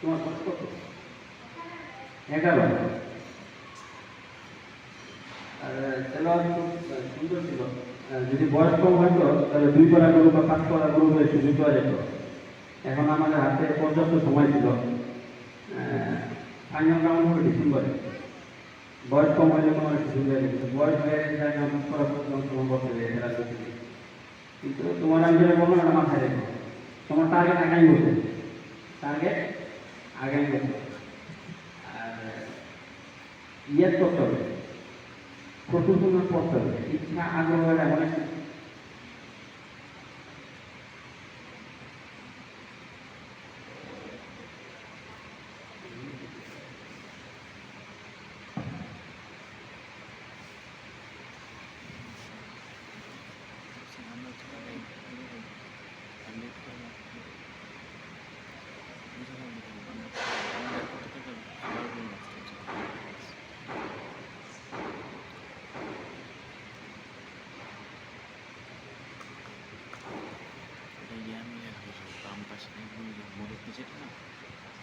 তোমার বয়স কত? এগারো। খেলোয়াড় খুব সুন্দর ছিল। যদি বয়স কম হয়তো তাহলে দুই করা গরু বা পাঁচ করা গরু হয়ে সুযোগ পাওয়া যেত। এখন আমাদের হাতে পর্যাপ্ত সময় ছিল। ফাইনাল রাউন্ড হবে ডিসেম্বরে। বয়স কম হয়ে কোনো অনেক সুবিধা কিন্তু বয়স হয়ে যায় না করা পর্যন্ত সম্ভব হয়ে যায় খেলা কিন্তু তোমার আমি যেটা বললাম মাথায় রেখো। তোমার টার্গেট একাই বলছে। টার্গেট আগামী বছর আর ইয়ে করতে হবে। পরিমাণ পড়তে হবে। ইচ্ছা আগ্রহ এমন একটা তুমি পাঁচতলা গরু পাঁচতলা ইয়ে করতে পারবা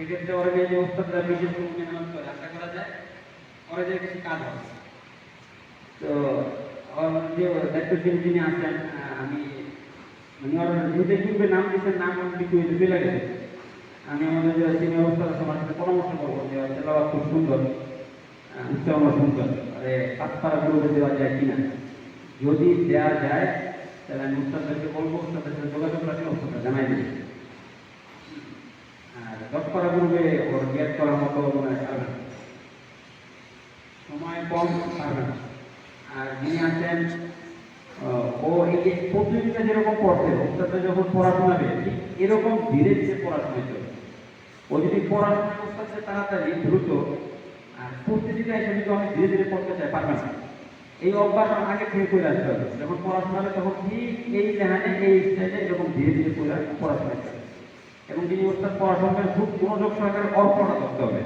সেক্ষেত্রে ওরা যে ওস্তাদরা বিশেষ কোনো মেহনত করে, আশা করা যায় ওরা যে কিছু কাজ হবে। তো যে দায়িত্বশীল যিনি আছেন আমি যেহেতু ইউটিউবে নাম দিচ্ছেন নাম বিক্রি চলে গেছে। আমি আমাদের যে সিনিয়র ওস্তাদ সবার সাথে পরামর্শ করব যে তেলাওয়াত খুব সুন্দর উচ্চারণ সুন্দর, আরে পাঁচপাড়া গুলোতে দেওয়া যায় কিনা? যদি দেওয়া যায়, তাহলে আমি উস্তাদদেরকে বলব উস্তাদের সাথে যোগাযোগ রাখলে উস্তাদরা জানাই দেবে আর দশ করা পূর্বে গেট করার মতো মনে হয় সময় কম না আর যিনি আছেন, ও এই যে প্রতিযোগিতা যেরকম পড়ছে ওস্তাদটা যখন পড়াশোনাবে ঠিক এরকম ধীরে ধীরে পড়াশোনা চলবে। ও যদি পড়াশোনা করতে তাড়াতাড়ি, দ্রুত, আর প্রতিযোগিতা হিসেবে যদি অনেক ধীরে ধীরে পড়তে চায়, পারবে না। এই অভ্যাস আগে থেকে করে আসতে হবে। যখন পড়াশোনা হবে, তখন ঠিক এই লেহানে এই স্টাইলে এরকম ধীরে ধীরে পড়াশোনা করবে। এবং যিনি ওস্তাদ পড়াশোনাকে খুব মনোযোগ সহকারে অর্পণা করতে হবে।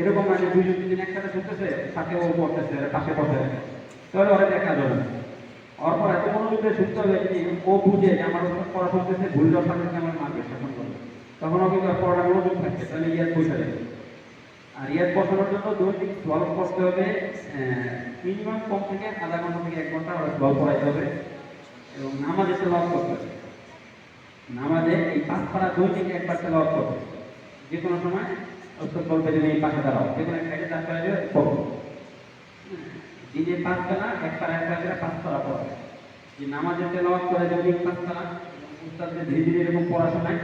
এরকম মানে দুইজন দুদিন একসাথে শুনতেছে সাথে ও পড়তেছে বসে আছে। তাহলে ওরা দেখা যাবে। না অর্পণ এত মনোযোগ দিয়ে শুনতে হবে যে ও বুঝে যে আমার পড়া শুনতেছে ভুল যখন আমার মারবে, তখন বলবে তখন ও কিন্তু পড়াটা মনোযোগ থাকছে তাহলে ইয়াদ পয়সা দেবে আর ইয়াদ বসানোর জন্য দৈনিক সলভ করতে হবে মিনিমাম কম থেকে আধা ঘণ্টা থেকে এক ঘণ্টা ওরা সলভ করাইতে হবে এবং এসে লভ করতে হবে। নামাজে এই পাঁচ পাড়া দৈনিক একবার তেলাওয়াত করবে যে কোনো সময় অস্ত্র বলবে যে এই পাশে দাঁড়াও, যে কোনো একটা দাঁড় করে দেবে পড়ো। দিনে পাঁচ পাড়া, এক পাড়া এক পাড়া করে পাঁচ পাড়া পড়বে যে নামাজে তেলাওয়াত করে দৈনিক পাঁচ পাড়া, উস্তাদদের ধীরে ধীরে এরকম পড়াশোনায়।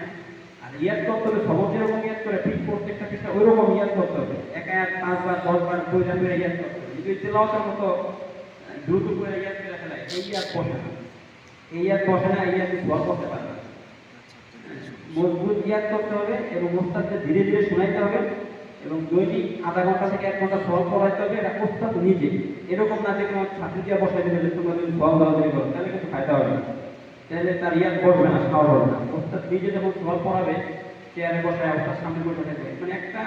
আর ইয়াদ করতে হবে সবজ যেরকম ইয়াদ করে, ঠিক প্রত্যেকটা পৃষ্ঠা ওই রকম ইয়াদ করতে হবে। এক এক পাঁচবার দশবার প্রয়োজন করে ইয়াদ করতে হবে। যদি তেলাওয়াতের মতো দ্রুত করে ইয়াদ করে ফেলায়, এই ইয়াদ বসে না। এই ইয়াদ বসে না, এই ইয়াদ ভর করতে পারবে না। মজবুত ইয়াদ করতে হবে এবং ওস্তাদকে ধীরে ধীরে শোনাইতে হবে এবং দৈনিক আধা ঘণ্টা থেকে এক ঘণ্টা সহজ পড়াইতে হবে। এটা ওস্তাদ নিজে। এরকম না যে কোনো দিয়ে বসাই যে তোমরা যদি সহজ দাওয়াতি করো, তাহলে কিন্তু ফায়দা হবে তাহলে তার ইয়াদ বসবে না, সাহস হবে না। ওস্তাদ নিজে যখন সহজ পড়াবে চেয়ারে বসায়, ওস্তাদ সামনে বসে থাকবে। মানে একটা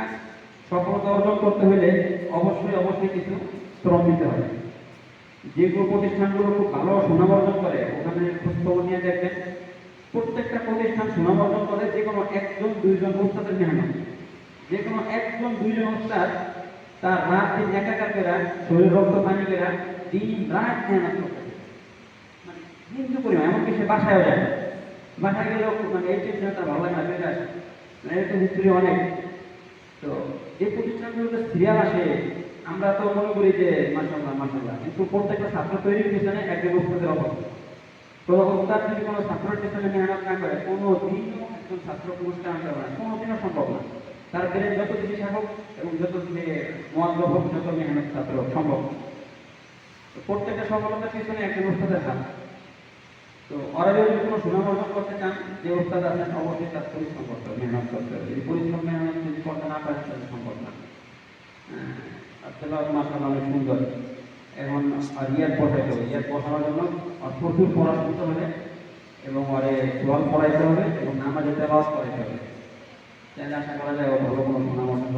সফলতা অর্জন করতে হলে অবশ্যই অবশ্যই কিছু শ্রম দিতে হবে। যেগুলো প্রতিষ্ঠানগুলো খুব ভালো সুনাম অর্জন করে, ওখানে খোঁজখবর নিয়ে দেখবেন। প্রত্যেকটা প্রতিষ্ঠান সুনাম অর্জন করে যে কোনো একজন, দুইজন উস্তাদের মেহনত। যে কোনো একজন, দুইজন উস্তাদ তার রাত দিন একাকার করে, শরীর রক্ত পানি করে, দিন রাত মেহনত করতে মানে এমনকি সে যায় বাসায় গেলেও মানে এই টেনশন তার ভালো লাগে না চলে আসে মানে এরকম হিস্ট্রি অনেক। তো যে প্রতিষ্ঠানগুলোতে সিরিয়াল আসে, আমরা তো মনে করি যে মাসাল্লাহ মাসাল্লাহ কিন্তু প্রত্যেকটা ছাত্র তৈরির পিছনে একজন উস্তাদের অবস্থা তো তার যদি কোনো ছাত্রের পিছনে মেহনত না করে কোনো দিনও একজন ছাত্র পুরস্কার আনতে পারে কোনো দিনও সম্ভব না। তার ব্রেন যত জিনিস থাকুক এবং যত মহাদ্র হোক, যত মেহনত ছাত্র সম্ভব। প্রত্যেকটা সফলতার পিছনে একজন উস্তাদের হাত। তো ওরা যদি কোনো সুনাম অর্জন করতে চান, যে ওস্তাদ আছেন, অবশ্যই তার পরিশ্রম করতে হবে, মেহনত করতে হবে। যদি পরিশ্রম, মেহনত যদি করতে না পারেন, তাহলে সম্ভব না। তেলাওয়াত মাশাআল্লাহ, অনেক সুন্দর। এখন আর ইয়ার বসাইতে হবে। এয়ারপোর্ট হওয়ার জন্য আর প্রচুর পড়া করতে হবে এবং ওরে কোরআন পড়াইতে হবে এবং নামাজ তেলাওয়াত করাইতে হবে। তাহলে আশা করা যায় ভালো কোনো